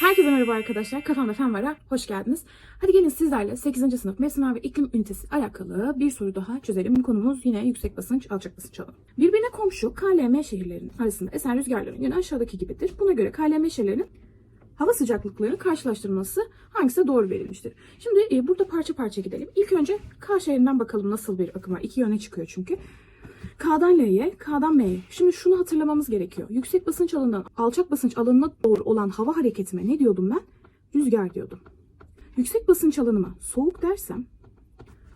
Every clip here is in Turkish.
Herkese merhaba arkadaşlar. Kafamda Fen Var'a hoş geldiniz. Hadi gelin sizlerle 8. sınıf mevsimler ve iklim ünitesi alakalı bir soru daha çözelim. Konumuz yine yüksek basınç, alçak basınç alanı. Birbirine komşu KLM şehirlerinin arasında esen rüzgarların yönü aşağıdaki gibidir. Buna göre KLM şehirlerinin hava sıcaklıklarının karşılaştırılması hangisine doğru verilmiştir? Şimdi e, burada parça parça gidelim. İlk önce K şehrinden bakalım nasıl bir akım var. İki yöne çıkıyor çünkü. K'dan L'ye, K'dan M'ye. Şimdi şunu hatırlamamız gerekiyor. Yüksek basınç alanından alçak basınç alanına doğru olan hava hareketime ne diyordum ben? Rüzgar diyordum. Yüksek basınç alanıma soğuk dersem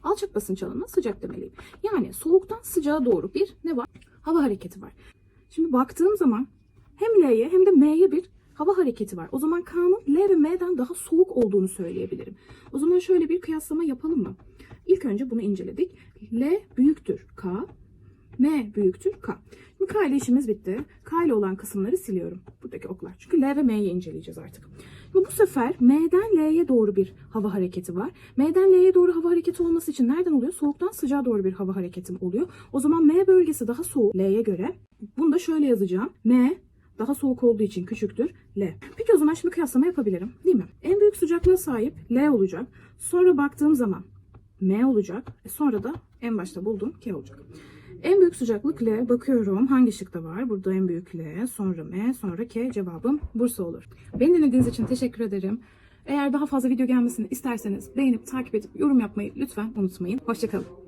alçak basınç alanına sıcak demeliyim. Yani soğuktan sıcağa doğru bir ne var? Hava hareketi var. Şimdi baktığım zaman hem L'ye hem de M'ye bir hava hareketi var. O zaman K'nın L ve M'den daha soğuk olduğunu söyleyebilirim. O zaman şöyle bir kıyaslama yapalım mı? İlk önce bunu inceledik. L büyüktür K, M büyüktür K. Şimdi K ile işimiz bitti. K ile olan kısımları siliyorum. Buradaki oklar. Çünkü L ve M'yi inceleyeceğiz artık. Şimdi bu sefer M'den L'ye doğru bir hava hareketi var. M'den L'ye doğru hava hareketi olması için nereden oluyor? Soğuktan sıcağa doğru bir hava hareketim oluyor. O zaman M bölgesi daha soğuk L'ye göre. Bunu da şöyle yazacağım. M daha soğuk olduğu için küçüktür L. Peki o zaman şimdi kıyaslama yapabilirim değil mi? En büyük sıcaklığa sahip L olacak. Sonra baktığım zaman M olacak. E sonra da en başta bulduğum K olacak. En büyük sıcaklık L. Bakıyorum hangi şıkta var? Burada en büyük L, sonra M, sonra K. Cevabım Bursa olur. Beni dinlediğiniz için teşekkür ederim. Eğer daha fazla video gelmesini isterseniz beğenip takip edip yorum yapmayı lütfen unutmayın. Hoşçakalın.